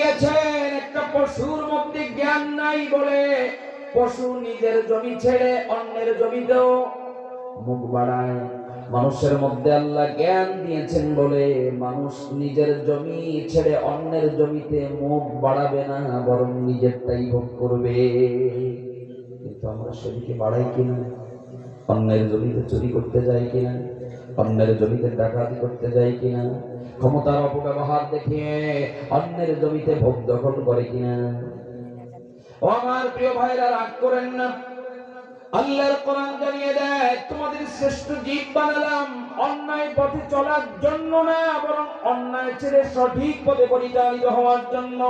দিয়েছেন একটা পশুর মধ্যে জ্ঞান নাই বলে পশু নিজের জমি ছেড়ে অন্যের জমিতেও মুখ বাড়ায়। মানুষের মধ্যে আল্লাহ জ্ঞান দিয়েছেন বলে মানুষ নিজের জমি ছেড়ে অন্যের জমিতে মুখ বাড়াবে না, বরং নিজেরটাই ভোগ করবে। কিন্তু আমরা সেদিকে বাড়াই কিনা? অন্যের জমিতে চুরি করতে যাই কিনা? অন্যের জমিতে ডাকাতি করতে যাই কিনা? ক্ষমতার অপব্যবহার দেখিয়ে অন্যের জমিতে ভোগ দখল করে কিনা? ও আমার প্রিয় ভাইরা, রাগ করেন না। আল্লাহর কোরআন জানিয়ে দেয়, তোমাদের শ্রেষ্ঠ জীব বানালাম, অন্যায় পথে চলার জন্য না, বরং অন্যায় ছেড়ে সঠিক পথে পরিচালিত হওয়ার জন্য।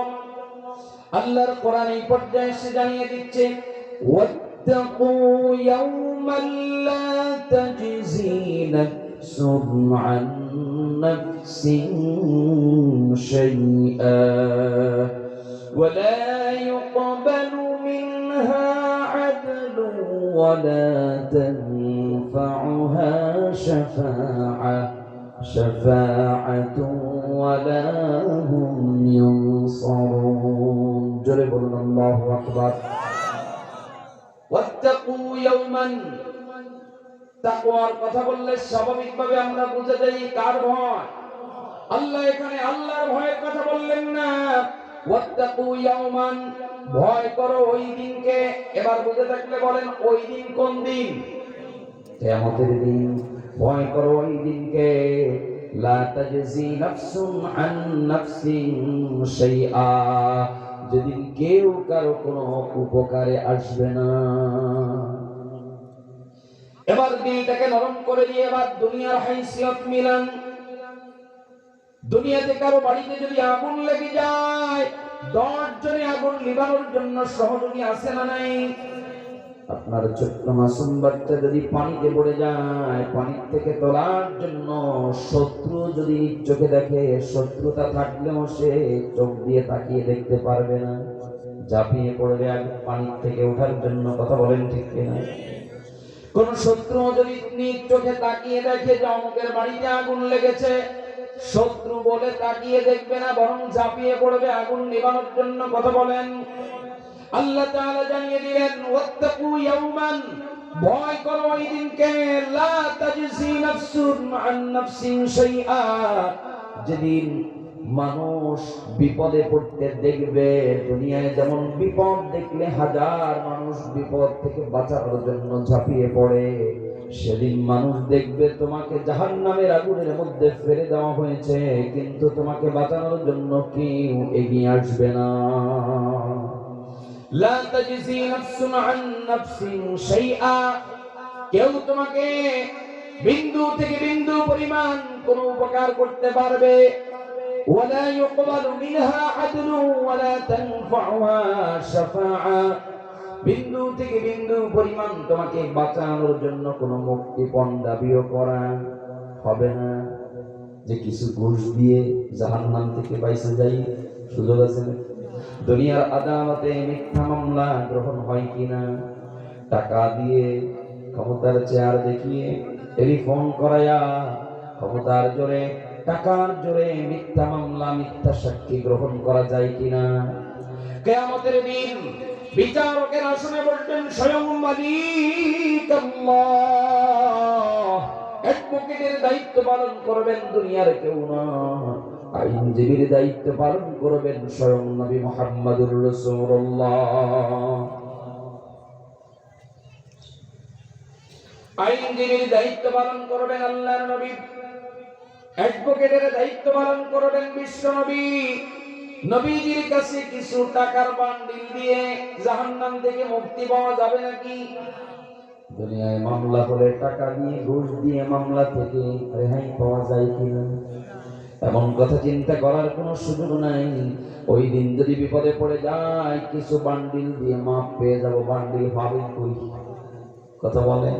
আল্লাহর কোরআন এই পর্যায়ে এসে জানিয়ে দিচ্ছে واتقوا يوما لا تجزي نفس عن نفس شيئا ولا يقبل منها عدل ولا تنفعها شفاعة شفاعة ولا هم ينصرون. جرب الله أكبر. তাকওয়ার কথা বললে স্বাভাবিকভাবে আমরা বুঝে যাই কার ভয়। আল্লাহ এখানে আল্লাহর ভয়ের কথা বললেন না। ভয় করো ওই দিনকে। এবার বুঝে থাকলে বলেন, ওই দিন কোন দিন? কিয়ামতের দিন, ভয় করো ওই দিনকে। লা তাজজি নাফসুন আন নাফসিন শাইআ। যেদিন কেউ কারও কোনো উপকারে আসবে না। এবার দিলটাকে নরম করে দিয়ে এবার দুনিয়ার হাইসিয়ত মিলান। দুনিয়াতে কারও বাড়িতে যদি আগুন লেগে যায়, দশ জনে আগুন নিবানোর জন্য সহযোগী আছে না নাই? আপনার ছোট্ট মাসুম বাচ্চা যদি পানিতে পড়ে যায়, পানির থেকে তোলার জন্য শত্রু যদি চোখে দেখে, শত্রুতা থাকলেও সে চোখ দিয়ে তাকিয়ে দেখতে পারবে না। ঝাঁপিয়ে পড়বে আর পানির থেকে ওঠার জন্য, কথা বলেন ঠিক কিনা? কোন শত্রু যদি নিজ চোখে তাকিয়ে দেখে যে অমুকের বাড়িতে আগুন লেগেছে, শত্রু বলে তাকিয়ে দেখবে না, বরং ঝাঁপিয়ে পড়বে, আগুন নিবানোর জন্য, কথা বলেন। আল্লাহ তাআলা জানিয়ে দিলেন, ওয়াত্তাকু ভয় করো ওই দিনকে, লা নাফসুন আন নাফসিন শাইআ। যেদিন মানুষ বিপদে পড়তে দেখবে, দুনিয়ায় যেমন বিপদ, দেখলে হাজার মানুষ বিপদ থেকে বাঁচানোর জন্য ঝাঁপিয়ে পড়ে। সেদিন মানুষ দেখবে তোমাকে জাহান নামের আগুনের মধ্যে ফেলে দেওয়া হয়েছে, কিন্তু তোমাকে বাঁচানোর জন্য কেউ এগিয়ে আসবে না। লা তাজসি নাফসুন আন নাফসিন শাইআ কেউ তোমাকে বিন্দু থেকে বিন্দু পরিমাণ কোনো উপকার করতে পারবে ولا يقبل منها عدل ولا تنفعها شفاعة বিন্দু থেকে বিন্দু পরিমাণ তোমাকে বাঁচানোর জন্য কোনো মুক্তিপণ দাবিও করা হবে না যে কিছু ঘুষ দিয়ে জাহান্নাম থেকে বাইসে যাই সুযোগ আছে না? দুনিয়ার আদালতে মিথ্যা মামলা গ্রহণ হয় কিনা, টাকা দিয়ে ক্ষমতার চেয়ার দেখিয়ে টেলিফোন করায়া ক্ষমতার জোরে, টাকার জোরে মিথ্যা মামলা, মিথ্যা সাক্ষী গ্রহণ করা যায় কিনা? কেয়ামতের দিন বিচারকের আসনে বলতেন স্বয়ং মালিক আল্লাহ অ্যাডভোকেটের দায়িত্ব পালন করবেন দুনিয়ার কেউ না। আইনজীবীর দায়িত্ব পালন করবেন স্বয়ং নবী মোহাম্মদুর রাসূলুল্লাহ। আইনজীবীর দায়িত্ব পালন করবেন আল্লাহর নবী। অ্যাডভোকেটের দায়িত্ব পালন করবেন বিশ্ব নবী। নবীজির কাছে কিছু টাকার বান্ডিল দিয়ে জাহান্নাম থেকে মুক্তি পাওয়া যাবে নাকি? দুনিয়ায় মামলা করে টাকা দিয়ে ঘুষ দিয়ে মামলা থেকে রেহাই পাওয়া যায় কিনা? এমন কথা চিন্তা করার কোনো সুযোগ নাই। ওই দিন যদি বিপদে পড়ে যায় কিছু বান্ডিল দিয়ে মাপ পেয়ে যাব বান্ডিল ভাবে করি কথা বলে?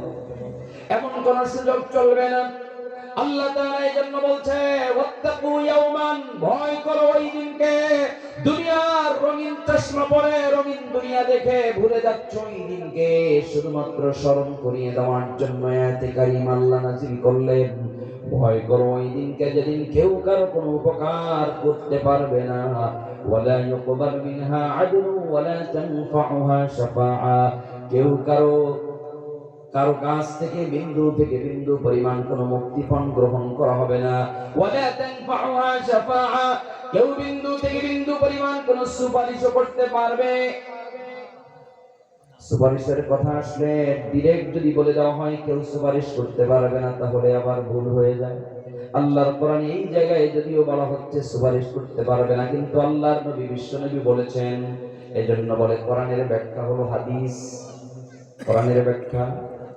এমন কোন সুযোগ চলবে না। আল্লাহ তাআলা এই জন্য বলছে ভয় চশমা পরে রঙিন দুনিয়া দেখে ভুলে যাচ্ছ এই দিনকে। শুধুমাত্র স্মরণ করিয়ে দেওয়ার জন্য এতে কারিম আল্লাহ নাজিল করলেন। ভয় করো ওই দিনকে যেদিন কেউ কারও কোনো উপকার করতে পারবে না। ওয়ালা ইউকবাল মিনহা আদলু ওয়ালা তানফাউহা শাফাআ। কেউ কারও কারও কাছ থেকে বিন্দু থেকে বিন্দু পরিমাণ কোনো মুক্তিপণ গ্রহণ করা হবে না। কেউ বিন্দু থেকে বিন্দু পরিমাণ কোনো সুপারিশও করতে পারবে। সুপারিশের কথা আসলে ডিরেক্ট যদি বলে দেওয়া হয়, কেউ সুপারিশ করতে পারবে না, তাহলে আবার ভুল হয়ে যায়। আল্লাহর কোরআন এই জায়গায় যদিও বলা হচ্ছে সুপারিশ করতে পারবে না, কিন্তু আল্লাহর নবী, বিশ্ব নবী বলেছেন, এজন্য বলে কোরআনের ব্যাখ্যা হলো হাদিস। কোরআনের ব্যাখ্যা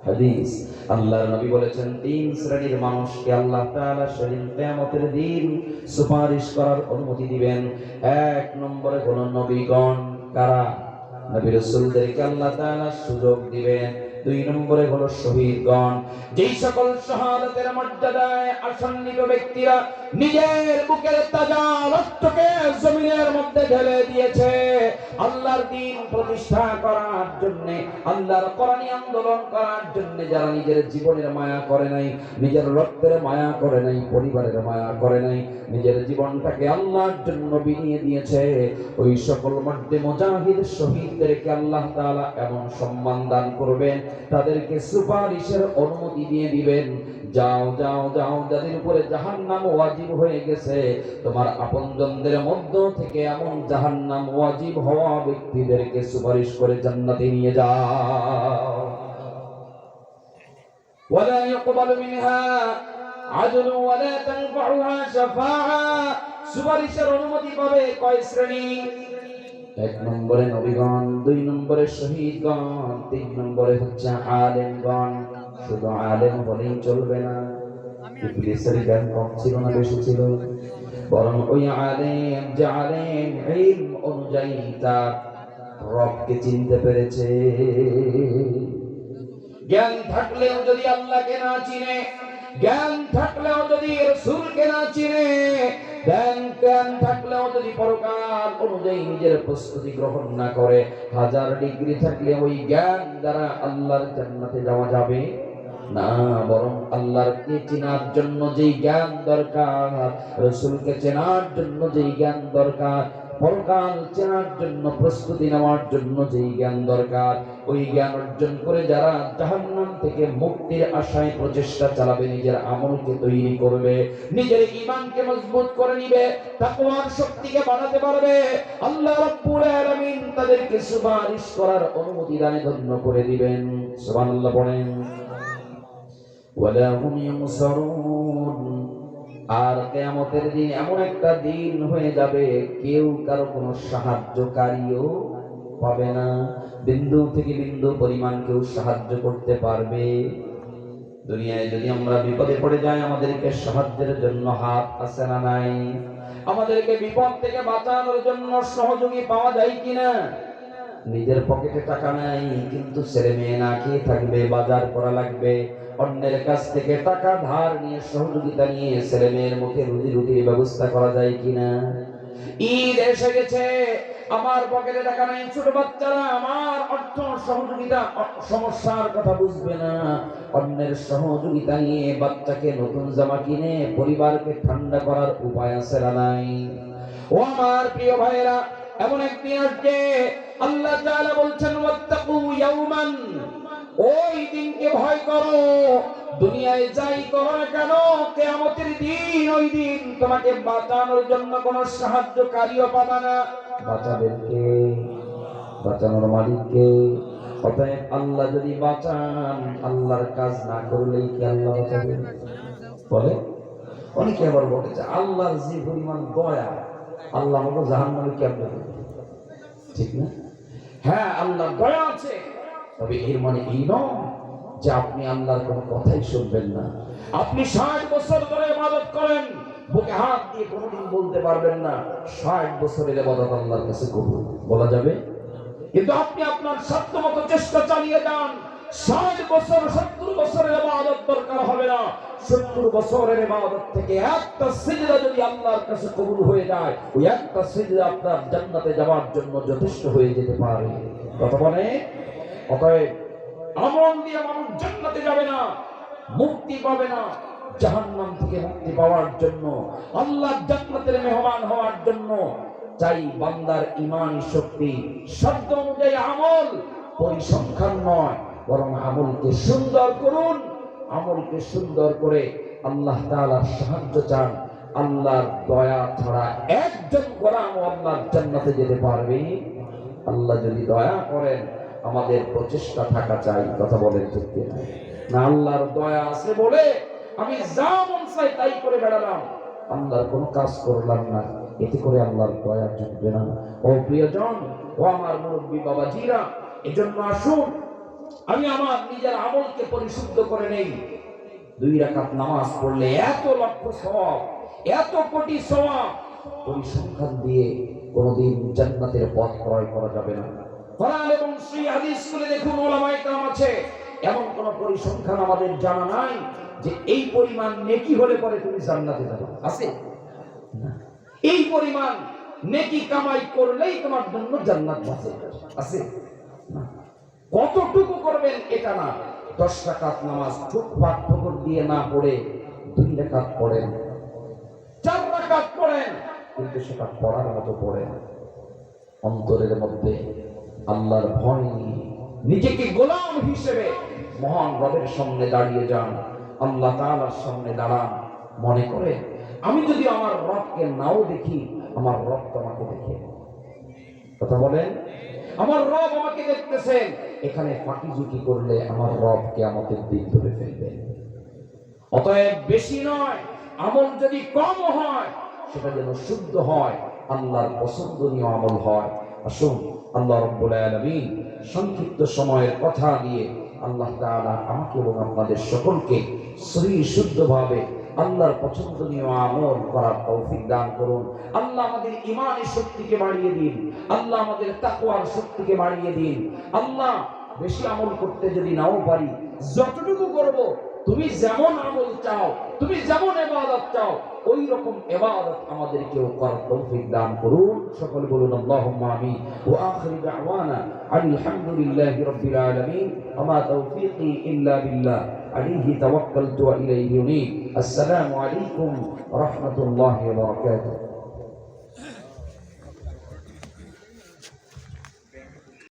হাদিস। আল্লাহর নবী বলেছেন, তিন শ্রেণির মানুষকে আল্লাহ তাআলা সেদিন কিয়ামতের দিন সুপারিশ করার অনুমতি দিবেন। এক নম্বরে হলো নবীগণ। কারা? নবী রাসূলদেরকে আল্লাহ তাআলা সুযোগ দিবেন। দুই নম্বরে হলো শহীদগণ। যেই সকল শাহাদাতের মর্যাদায় আসন্নিত ব্যক্তিরা নিজের বুকের তাজা রক্তকে জমিনের মধ্যে ঢেলে দিয়েছে, আল্লাহর দিন প্রতিষ্ঠা করার জন্য, আল্লাহর কোরআনী আন্দোলন করার জন্য যারা নিজের জীবনের মায়া করে নাই, নিজের রক্তের মায়া করে নাই, পরিবারের মায়া করে নাই, নিজের জীবনটাকে আল্লাহর জন্য বিনিয়ে দিয়েছে, ওই সকল মধ্যে মুজাহিদ শহীদদেরকে আল্লাহ তাআলা এমন সম্মান দান করবেন। তাদেরকে সুপারিশের অনুমতি দিয়ে দিবেন যাও যাও যাও যাদের উপরে জাহান্নাম ওয়াজিব হয়ে গেছে তোমার আপনজনদের মধ্য থেকে এমন জাহান্নাম ওয়াজিব হওয়া ব্যক্তিদেরকে সুপারিশ করে জান্নাতে নিয়ে যাও ولا يقبل منها عدل ولا تنفعها شفاعة সুপারিশের অনুমতি পাবে কয় শ্রেণী এক নম্বরে নবীগণ, দুই নম্বরে শহীদগণ, তিন নম্বরে হচ্ছে আলেমগণ। শুধু আলেম হলেই চলবে না। ইবলিসের জ্ঞান কম ছিল না, বেশি ছিল। বরং ওই আলেম যে আলেম ইলম অনুযায়ী তার রবকে চিনতে পেরেছে। জ্ঞান থাকলেও যদি আল্লাহকে না চিনে, জ্ঞান থাকলেও যদি রসুলকে না চিনে গ্রহণ না করে, হাজার ডিগ্রি থাকলে ওই জ্ঞান দ্বারা আল্লাহর যাওয়া যাবে না। বরং আল্লাহকে চেনার জন্য যেই জ্ঞান দরকার চেনার জন্য যেই জ্ঞান দরকার চেনার জন্য, প্রস্তুতি নেওয়ার জন্য যেই জ্ঞান দরকার, ওই জ্ঞান অর্জন করে যারা জাহান্নাম থেকে মুক্তির আশায় প্রচেষ্টা চালাবে, নিজের আমলকে তৈরি করবে, নিজের ঈমানকে মজবুত করে নিবে, তাকওয়ার শক্তিকে বাড়াতে পারবে। আল্লাহ রাব্বুল আলামিন তাদেরকে সুপারিশ করার অনুমতি দানে ধন্য করে দিবেন। সুবহানাল্লাহ পড়েন। ওয়ালা হুম ইউনসারুন। আর কেয়ামতের দিন এমন একটা দিন হয়ে যাবে, কেউ কারও কোনো সাহায্যকারীও পাবে না। বিন্দু থেকে বিন্দু পরিমাণ কেউ সাহায্য করতে পারবে। দুনিয়ায় যদি আমরা বিপদে পড়ে যাই, আমাদেরকে সাহায্যের জন্য হাত আছে না নাই? আমাদেরকে বিপদ থেকে বাঁচানোর জন্য সহযোগী পাওয়া যায় কিনা? নিজের পকেটে টাকা নাই, কিন্তু ছেলে মেয়ে না খেয়ে থাকবে, বাজার করা লাগবে। অন্যের কাছ থেকে টাকা ধার নিয়ে সহযোগিতা নিয়ে ছেলে মেয়ের মুখে রুজি রুটির ব্যবস্থা করা যায় কিনা? ঈদ এসে গেছে, আমার পকেটে টাকা নাই, ছোট বাচ্চারা, আমার অর্থ সহযোগিতা, সমস্যার কথা বুঝবে না। অন্যের সহযোগিতা নিয়ে বাচ্চাকে নতুন জামা কিনে পরিবারকে ঠান্ডা করার উপায় আছে না নাই? ও আমার প্রিয় ভাইয়েরা এমন একদিন আসবে আল্লাহ তাআলা বলছেন, ওয়াত্তাকু ইয়াউমান। ওই দিনকে ভয় করো। দুনিয়ায় যাই করো না কেন? কেয়ামতের দিন, ওই দিন তোমাকে বাঁচানোর জন্য কোনো সাহায্যকারীও পাবা না। বাঁচাবেন কে? বাঁচানোর মালিককে অতএব আল্লাহ যদি বাঁচান, আল্লাহর কাজ না করলেই কি আল্লাহ বাঁচাবেন বলে? অনেকে আবার বলে যে আল্লাহর যে পরিমাণ দয়া আল্লাহ আমাকে জাহান কেমন ঠিক না? হ্যাঁ আল্লাহ দয়া আছে। তবে এর মানে এই নয় যে আপনি আল্লাহর কোনো কথাই শুনবেন না। আপনি ষাট বছর ধরে ইবাদত করেন, বুকে হাত দিয়ে কোনোদিন বলতে পারবেন না, ষাট বছরের ইবাদত আল্লাহর কাছে কবুল। বলা যাবে? কিন্তু আপনি আপনার সাধ্য মতো চেষ্টা চালিয়ে যান ষাট বছর, সত্তর বছরের ইবাদত দরকার হবে না। সত্তর বছরের ইবাদত থেকে একটা সিজদা যদি আল্লাহর কাছে কবুল হয়ে যায়, ওই একটা সিজদা আপনার জান্নাতে যাওয়ার জন্য যথেষ্ট হয়ে যেতে পারে। কথা বলে? অতএব আমল দিয়ে মানুষ জান্নাতে যাবে না, মুক্তি পাবে না, জাহান্নাম থেকে মুক্তি পাওয়ার জন্য, আল্লাহ জান্নাতের মেহমান হওয়ার জন্য চাই বান্দার ইমানি শক্তি। শব্দ অনুযায়ী আমল পরিসংখ্যান নয়। বরং আমলকে সুন্দর করুন। আমলকে সুন্দর করে আল্লাহ তাআলার সাহায্য চান। আল্লাহর দয়া ছাড়া একজন গোলামও আল্লাহর জান্নাতে যেতে পারবে। আল্লাহ যদি দয়া করেন, আমাদের প্রচেষ্টা থাকা চাই। কথা বলেন ঠিক না, আল্লাহর দয়া আছে বলে আমি যা মন চাই তাই করে বেড়ালাম। আল্লাহর কোনো কাজ করলাম না। এতে করে আল্লাহর দয়া জুটবে না। ও প্রিয়জন, ও আমার মুরব্বী বাবা জিরা এজন্য আসুন আমি আমার নিজের আমলকে পরিশুদ্ধ করে নেই। দুই রাকাত নামাজ পড়লে এত লক্ষ সওয়াব, এত কোটি সওয়াব, পরিসংখ্যান দিয়ে কোনোদিন জান্নাতের পথ ক্রয় করা যাবে না। কোরআন এবং সহি হাদিস খুলে দেখুন, ওলামায়ে কেরাম আছে। এমন কোন পরিসংখ্যান আমাদের জানা নাই যে এই পরিমাণ নেকি হলে পরে তুমি জান্নাতে যাবে। আছে? এই পরিমাণ নেকি কামাই করলেই তোমার জন্য জান্নাত আছে আছে? না। কতটুকু করবেন এটা না। দশ রাকাত নামাজ চোখ পাঠ ঠোকর দিয়ে না পড়ে দুই রাকাত পড়েন। চার রাকাত পড়েন, কিন্তু সেটা পড়ার মতো পড়েন। অন্তরের মধ্যে আল্লাহর ভয় নিয়ে নিজেকে গোলাম হিসেবে মহান রবের সামনে দাঁড়িয়ে যান। আল্লাহ তাআলার সামনে দাঁড়ান। মনে করে আমি যদি আমার রবকে নাও দেখি, আমার রব তোমাকে দেখে। কথা বলেন? আমার রব আমাকে দেখতেছেন। এখানে ফাঁকি ঝুঁকি করলে আমার রবকে আমাদের দিক ধরে ফেলবেন অতএব বেশি নয়, আমল যদি কম হয়, সেটা যেন শুদ্ধ হয়, আল্লাহর পছন্দনীয় আমল হয়। আসুন, আল্লাহ রব্বুল আলামিন সংক্ষিপ্ত সময়ের কথা দিয়ে আল্লাহ তাআলা আমাকে এবং আপনাদের সকলকে সহি শুদ্ধভাবে আল্লাহর পছন্দনীয় আমল করার তৌফিক দান করুন। আল্লাহ আমাদের ইমানের শক্তিকে বাড়িয়ে দিন। আল্লাহ আমাদের তাকওয়ার শক্তিকে বাড়িয়ে দিন। আল্লাহ বেশি আমল করতে যদি নাও পারি, যতটুকু করব, তুমি যেমন আমল চাও, তুমি যেমন এবাদত চাও ওই রকম এবাদত আমাদেরকেও করার তৌফিক দান করুন। সকল বলুন, আল্লাহুম্মা আমিন। ওয়া আখির দাওয়ানা আলহামদুলিল্লাহি রাব্বিল আলামিন। ওয়া তৌফিকি ইল্লা বিল্লাহ। عليه توكلت وإليه أنيب السلام عليكم ورحمة الله وبركاته.